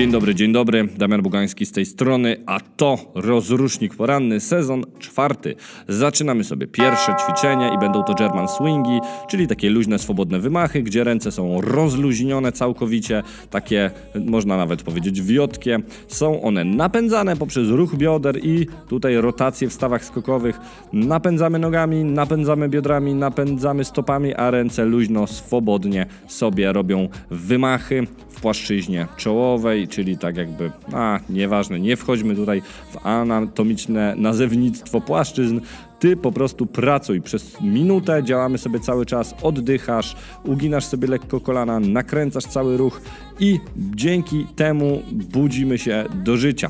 Dzień dobry, dzień dobry. Damian Bugański z tej strony, a to rozrusznik poranny, sezon czwarty. Zaczynamy sobie pierwsze ćwiczenie i będą to German swingi, czyli takie luźne, swobodne wymachy, gdzie ręce są rozluźnione całkowicie, takie można nawet powiedzieć wiotkie. Są one napędzane poprzez ruch bioder i tutaj rotacje w stawach skokowych. Napędzamy nogami, napędzamy biodrami, napędzamy stopami, a ręce luźno, swobodnie sobie robią wymachy w płaszczyźnie czołowej, czyli tak jakby, a nieważne, nie wchodźmy tutaj w anatomiczne nazewnictwo płaszczyzn. Ty po prostu pracuj przez minutę, działamy sobie cały czas, oddychasz, uginasz sobie lekko kolana, nakręcasz cały ruch i dzięki temu budzimy się do życia.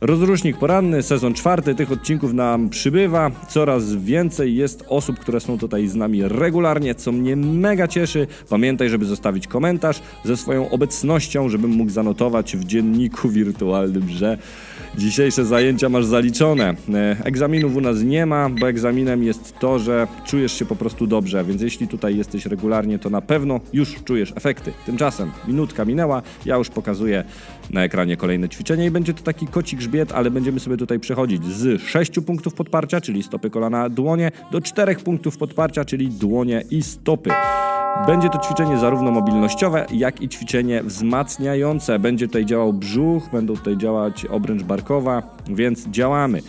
Rozrusznik poranny, sezon czwarty, tych odcinków nam przybywa. Coraz więcej jest osób, które są tutaj z nami regularnie, co mnie mega cieszy. Pamiętaj, żeby zostawić komentarz ze swoją obecnością, żebym mógł zanotować w dzienniku wirtualnym, że dzisiejsze zajęcia masz zaliczone. E, Egzaminów u nas nie ma, bo egzaminem jest to, że czujesz się po prostu dobrze, więc jeśli tutaj jesteś regularnie, to na pewno już czujesz efekty. Tymczasem minutka minęła, ja już pokazuję na ekranie kolejne ćwiczenie i będzie to taki koci grzbiet, ale będziemy sobie tutaj przechodzić z 6 punktów podparcia, czyli stopy, kolana, dłonie, do 4 punktów podparcia, czyli dłonie i stopy. Będzie to ćwiczenie zarówno mobilnościowe, jak i ćwiczenie wzmacniające. Będzie tutaj działał brzuch, będą tutaj działać obręcz barkowa, więc działamy.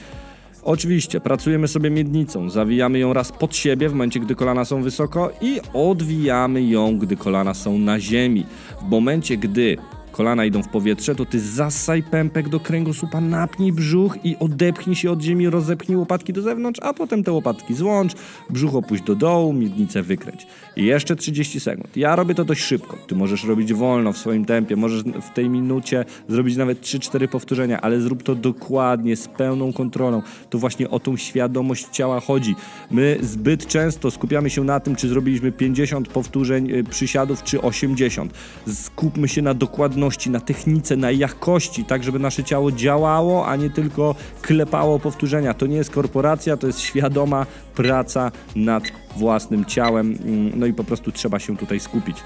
Oczywiście, pracujemy sobie miednicą, zawijamy ją raz pod siebie w momencie, gdy kolana są wysoko i odwijamy ją, gdy kolana są na ziemi. W momencie, gdy kolana idą w powietrze, to ty zasaj pępek do kręgosłupa, napnij brzuch i odepchnij się od ziemi, rozepchnij łopatki do zewnątrz, a potem te łopatki złącz, brzuch opuść do dołu, miednicę wykręć. I jeszcze 30 sekund. Ja robię to dość szybko. Ty możesz robić wolno, w swoim tempie, możesz w tej minucie zrobić nawet 3-4 powtórzenia, ale zrób to dokładnie, z pełną kontrolą. To właśnie o tą świadomość ciała chodzi. My zbyt często skupiamy się na tym, czy zrobiliśmy 50 powtórzeń y, przysiadów, czy 80. Skupmy się na dokładności, na technice, na jakości, tak żeby nasze ciało działało, a nie tylko klepało powtórzenia. To nie jest korporacja, to jest świadoma praca nad własnym ciałem, mm, no i po prostu trzeba się tutaj skupić.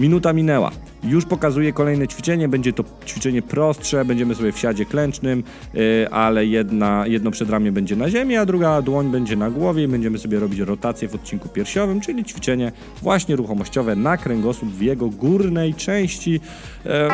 Minuta minęła. Już pokazuję kolejne ćwiczenie. Będzie to ćwiczenie prostsze. Będziemy sobie w siadzie klęcznym, yy, ale jedna, jedno przedramię będzie na ziemi, a druga dłoń będzie na głowie i będziemy sobie robić rotację w odcinku piersiowym, czyli ćwiczenie właśnie ruchomościowe na kręgosłup w jego górnej części, yy,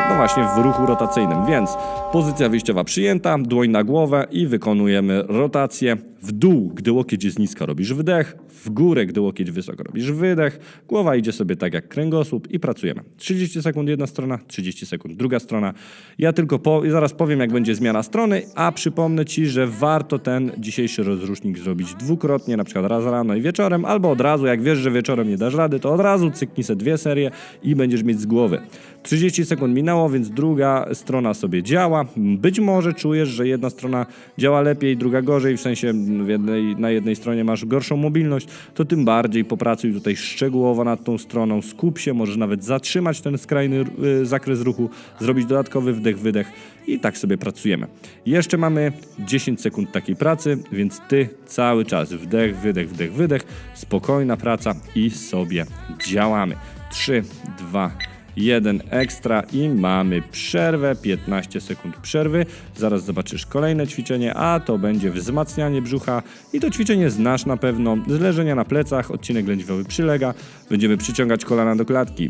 no właśnie w ruchu rotacyjnym. Więc pozycja wyjściowa przyjęta, dłoń na głowę i wykonujemy rotację w dół, gdy łokieć jest nisko, robisz wdech, w górę, gdy łokieć wysoko, robisz wydech, głowa idzie sobie tak jak kręgosłup i pracujemy. 30 sekund jedna strona, 30 sekund druga strona. Ja tylko po, zaraz powiem, jak będzie zmiana strony, a przypomnę Ci, że warto ten dzisiejszy rozrusznik zrobić dwukrotnie, na przykład raz rano i wieczorem, albo od razu, jak wiesz, że wieczorem nie dasz rady, to od razu cyknij se dwie serie i będziesz mieć z głowy. 30 sekund minęło, więc druga strona sobie działa. Być może czujesz, że jedna strona działa lepiej, druga gorzej, w sensie w jednej, na jednej stronie masz gorszą mobilność, to tym bardziej popracuj tutaj szczegółowo nad tą stroną, skup się, możesz nawet zatrzymać ten skrajny y, zakres ruchu, zrobić dodatkowy wdech, wydech i tak sobie pracujemy. Jeszcze mamy 10 sekund takiej pracy, więc ty cały czas wdech, wydech, wdech, wydech, spokojna praca i sobie działamy. 3, 2, jeden ekstra i mamy przerwę, 15 sekund przerwy. Zaraz zobaczysz kolejne ćwiczenie, a to będzie wzmacnianie brzucha i to ćwiczenie znasz na pewno. Z leżenia na plecach, odcinek lędźwiowy przylega, będziemy przyciągać kolana do klatki.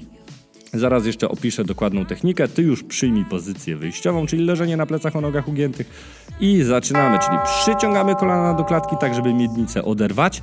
Zaraz jeszcze opiszę dokładną technikę. Ty już przyjmij pozycję wyjściową, czyli leżenie na plecach o nogach ugiętych. I zaczynamy, czyli przyciągamy kolana do klatki, tak żeby miednicę oderwać.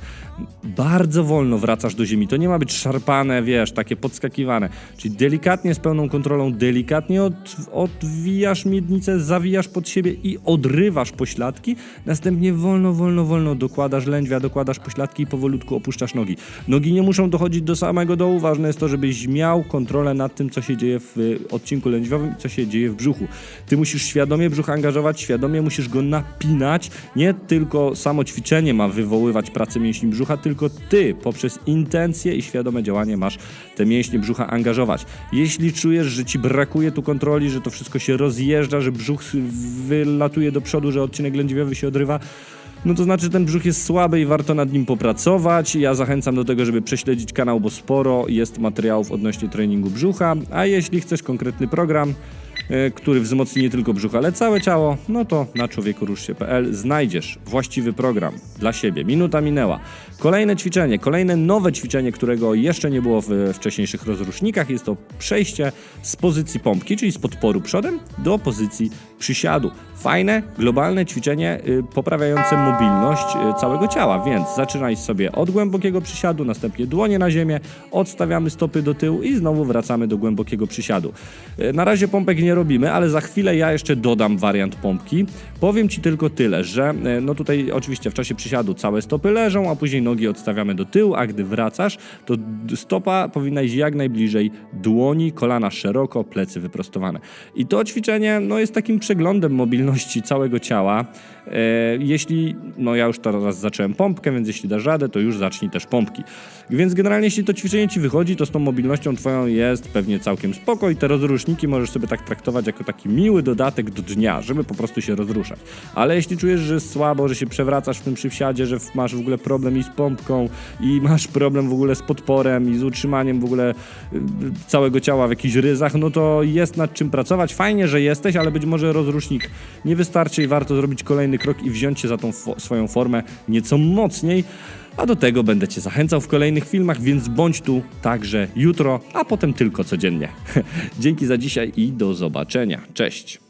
Bardzo wolno wracasz do ziemi. To nie ma być szarpane, wiesz, takie podskakiwane. Czyli delikatnie, z pełną kontrolą, delikatnie od, odwijasz miednicę, zawijasz pod siebie i odrywasz pośladki. Następnie wolno, wolno, wolno dokładasz lędźwia, dokładasz pośladki i powolutku opuszczasz nogi. Nogi nie muszą dochodzić do samego dołu. Ważne jest to, żebyś miał kontrolę nad tym, co się dzieje w y, odcinku lędźwiowym i co się dzieje w brzuchu. Ty musisz świadomie brzuch angażować, świadomie musisz go napinać. Nie tylko samo ćwiczenie ma wywoływać pracę mięśni brzucha, tylko ty poprzez intencje i świadome działanie masz te mięśnie brzucha angażować. Jeśli czujesz, że ci brakuje tu kontroli, że to wszystko się rozjeżdża, że brzuch wylatuje do przodu, że odcinek lędźwiowy się odrywa, no to znaczy, że ten brzuch jest słaby i warto nad nim popracować. Ja zachęcam do tego, żeby prześledzić kanał, bo sporo jest materiałów odnośnie treningu brzucha. A jeśli chcesz konkretny program, e, który wzmocni nie tylko brzuch, ale całe ciało, no to na człowiekoruszcie.pl znajdziesz właściwy program dla siebie. Minuta minęła. Kolejne ćwiczenie, kolejne nowe ćwiczenie, którego jeszcze nie było w wcześniejszych rozrusznikach, jest to przejście z pozycji pompki, czyli z podporu przodem, do pozycji przysiadu. Fajne, globalne ćwiczenie y, poprawiające mobilność y, całego ciała, więc zaczynaj sobie od głębokiego przysiadu, następnie dłonie na ziemię, odstawiamy stopy do tyłu i znowu wracamy do głębokiego przysiadu. Y, Na razie pompek nie robimy, ale za chwilę ja jeszcze dodam wariant pompki. Powiem Ci tylko tyle, że no tutaj oczywiście w czasie przysiadu całe stopy leżą, a później nogi odstawiamy do tyłu, a gdy wracasz, to stopa powinna iść jak najbliżej dłoni, kolana szeroko, plecy wyprostowane. I to ćwiczenie no, jest takim przeglądem mobilności całego ciała. E, jeśli, no ja już teraz zacząłem pompkę, więc jeśli dasz radę, to już zacznij też pompki. Więc generalnie jeśli to ćwiczenie ci wychodzi, to z tą mobilnością twoją jest pewnie całkiem spoko i te rozruszniki możesz sobie tak traktować jako taki miły dodatek do dnia, żeby po prostu się rozruszać. Ale jeśli czujesz, że słabo, że się przewracasz w tym przysiadzie, że masz w ogóle problem i z pompką i masz problem w ogóle z podporem i z utrzymaniem w ogóle y, całego ciała w jakichś ryzach, no to jest nad czym pracować. Fajnie, że jesteś, ale być może rozrusznik nie wystarczy i warto zrobić kolejny krok i wziąć się za tą fo- swoją formę nieco mocniej. A do tego będę Cię zachęcał w kolejnych filmach, więc bądź tu także jutro, a potem tylko codziennie. Dzięki za dzisiaj i do zobaczenia. Cześć!